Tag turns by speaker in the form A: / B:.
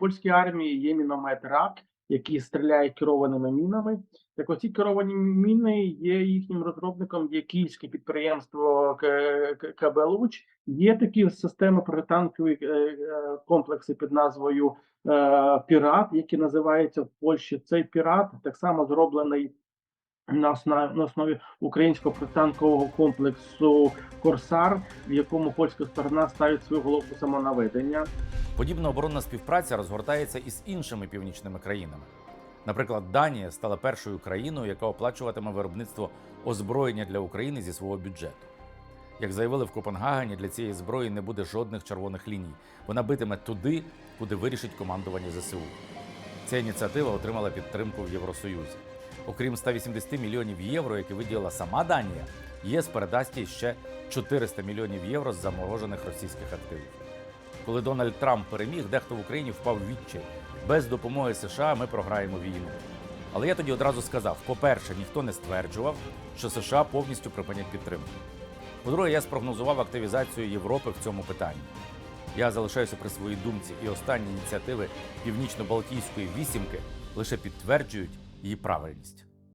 A: польській армії є міномет РАК, який стріляє керованими мінами. Так оці керовані міни є їхнім розробником, є київське підприємство КБ Луч. Є такі системи протитанкові е, е, комплекси під назвою е, Пірат, які називаються в Польщі. Цей пірат так само зроблений на основі українського протитанкового комплексу Корсар, в якому польська сторона ставить свою головку самонаведення.
B: Подібна оборонна співпраця розгортається і з іншими північними країнами. Наприклад, Данія стала першою країною, яка оплачуватиме виробництво озброєння для України зі свого бюджету. Як заявили в Копенгагені, для цієї зброї не буде жодних червоних ліній. Вона битиме туди, куди вирішить командування ЗСУ. Ця ініціатива отримала підтримку в Євросоюзі. Окрім 180 мільйонів євро, які виділила сама Данія, ЄС передасть їй ще 400 мільйонів євро з заморожених російських активів. Коли Дональд Трамп переміг, дехто в Україні впав в відчай. Без допомоги США ми програємо війну. Але я тоді одразу сказав: по-перше, ніхто не стверджував, що США повністю припинять підтримку. По-друге, я спрогнозував активізацію Європи в цьому питанні. Я залишаюся при своїй думці, і останні ініціативи Північно-Балтійської вісімки лише підтверджують її правильність.